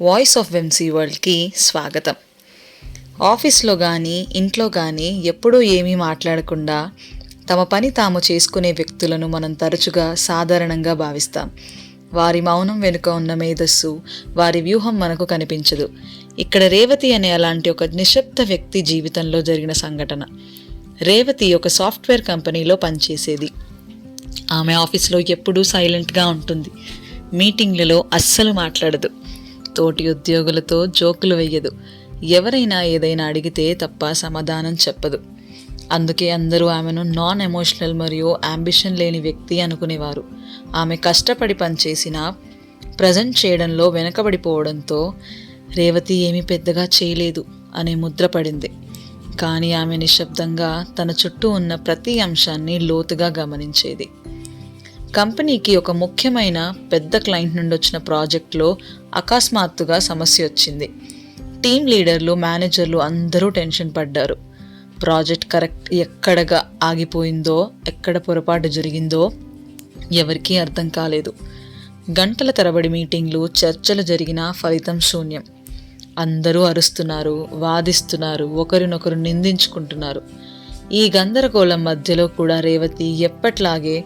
Voice of వెమ్సీ వరల్డ్కి స్వాగతం. ఆఫీస్లో కానీ ఇంట్లో కానీ ఎప్పుడూ ఏమీ మాట్లాడకుండా తమ పని తాము చేసుకునే వ్యక్తులను మనం తరచుగా సాధారణంగా భావిస్తాం. వారి మౌనం వెనుక ఉన్న మేధస్సు వారి వ్యూహం మనకు కనిపించదు. ఇక్కడ రేవతి అనే అలాంటి ఒక నిశ్శబ్ద వ్యక్తి జీవితంలో జరిగిన సంఘటన. రేవతి ఒక సాఫ్ట్వేర్ కంపెనీలో పనిచేసేది. ఆమె ఆఫీస్లో ఎప్పుడూ సైలెంట్గా ఉంటుంది. మీటింగ్లలో అస్సలు మాట్లాడదు. తోటి ఉద్యోగులతో జోకులు వెయ్యదు. ఎవరైనా ఏదైనా అడిగితే తప్ప సమాధానం చెప్పదు. అందుకే అందరూ ఆమెను నాన్ ఎమోషనల్ మరియు అంబిషన్ లేని వ్యక్తి అనుకునేవారు. ఆమె కష్టపడి పనిచేసినా ప్రజెంట్ చేయడంలో వెనకబడిపోవడంతో రేవతి ఏమీ పెద్దగా చేయలేదు అనే ముద్ర పడింది. కానీ ఆమె నిశ్శబ్దంగా తన చుట్టూ ఉన్న ప్రతి అంశాన్ని లోతుగా గమనించేది. కంపెనీకి ఒక ముఖ్యమైన పెద్ద క్లయింట్ నుండి వచ్చిన ప్రాజెక్ట్లో అకస్మాత్తుగా సమస్య వచ్చింది. టీం లీడర్లు మేనేజర్లు అందరూ టెన్షన్ పడ్డారు. ప్రాజెక్ట్ కరెక్ట్ ఎక్కడగా ఆగిపోయిందో ఎక్కడ పొరపాటు జరిగిందో ఎవరికీ అర్థం కాలేదు. గంటల తరబడి మీటింగ్లు చర్చలు జరిగినా ఫలితం శూన్యం. అందరూ అరుస్తున్నారు వాదిస్తున్నారు ఒకరినొకరు నిందించుకుంటున్నారు. ఈ గందరగోళం మధ్యలో కూడా రేవతి ఎప్పట్లాగే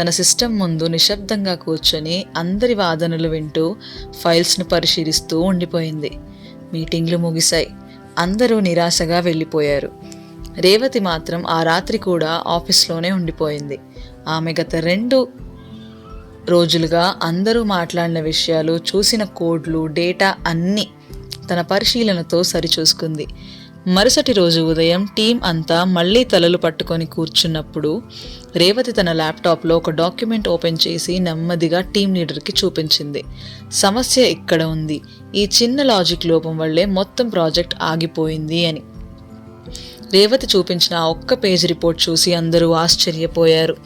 తన సిస్టమ్ ముందు నిశ్శబ్దంగా కూర్చొని అందరి వాదనలు వింటూ ఫైల్స్ను పరిశీలిస్తూ ఉండిపోయింది. మీటింగ్లు ముగిశాయి. అందరూ నిరాశగా వెళ్ళిపోయారు. రేవతి మాత్రం ఆ రాత్రి కూడా ఆఫీస్లోనే ఉండిపోయింది. ఆమె గత రెండు రోజులుగా అందరూ మాట్లాడిన విషయాలు చూసిన కోడ్లు డేటా అన్నీ తన పరిశీలనతో సరిచూసుకుంది. మరుసటి రోజు ఉదయం టీం అంతా మళ్ళీ తలలు పట్టుకొని కూర్చున్నప్పుడు రేవతి తన ల్యాప్టాప్లో ఒక డాక్యుమెంట్ ఓపెన్ చేసి నెమ్మదిగా టీం లీడర్కి చూపించింది. సమస్య ఇక్కడ ఉంది. ఈ చిన్న లాజిక్ లోపం వల్లే మొత్తం ప్రాజెక్ట్ ఆగిపోయింది అని. రేవతి చూపించిన ఆ ఒక్క పేజ్ రిపోర్ట్ చూసి అందరూ ఆశ్చర్యపోయారు.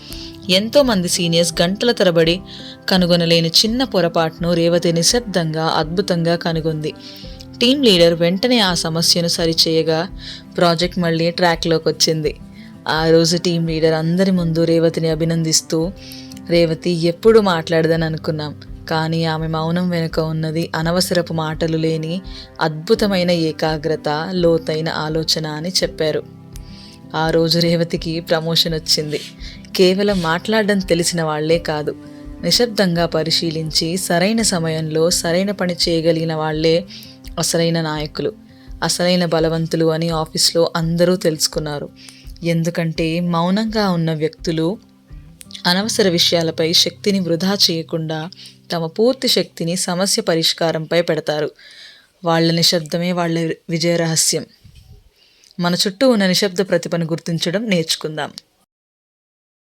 ఎంతోమంది సీనియర్స్ గంటల తరబడి కనుగొనలేని చిన్న పొరపాటును రేవతి నిశ్శబ్దంగా అద్భుతంగా కనుగొంది. టీం లీడర్ వెంటనే ఆ సమస్యను సరిచేయగా ప్రాజెక్ట్ మళ్ళీ ట్రాక్లోకి వచ్చింది. ఆ రోజు టీం లీడర్ అందరి ముందు రేవతిని అభినందిస్తూ రేవతి ఎప్పుడు మాట్లాడదని అనుకున్నాం కానీ ఆమె మౌనం వెనుక ఉన్నది అనవసరపు మాటలు లేని అద్భుతమైన ఏకాగ్రత లోతైన ఆలోచన అని చెప్పారు. ఆ రోజు రేవతికి ప్రమోషన్ వచ్చింది. కేవలం మాట్లాడడం తెలిసిన వాళ్ళే కాదు నిశ్శబ్దంగా పరిశీలించి సరైన సమయంలో సరైన పని చేయగలిగిన వాళ్ళే అసలైన నాయకులు అసలైన బలవంతులు అని ఆఫీస్లో అందరూ తెలుసుకున్నారు. ఎందుకంటే మౌనంగా ఉన్న వ్యక్తులు అనవసర విషయాలపై శక్తిని వృధా చేయకుండా తమ పూర్తి శక్తిని సమస్య పరిష్కారంపై పెడతారు. వాళ్ళ నిశ్శబ్దమే వాళ్ళ విజయ రహస్యం. మన చుట్టూ ఉన్న నిశ్శబ్ద ప్రతిభను గుర్తించడం నేర్చుకుందాం.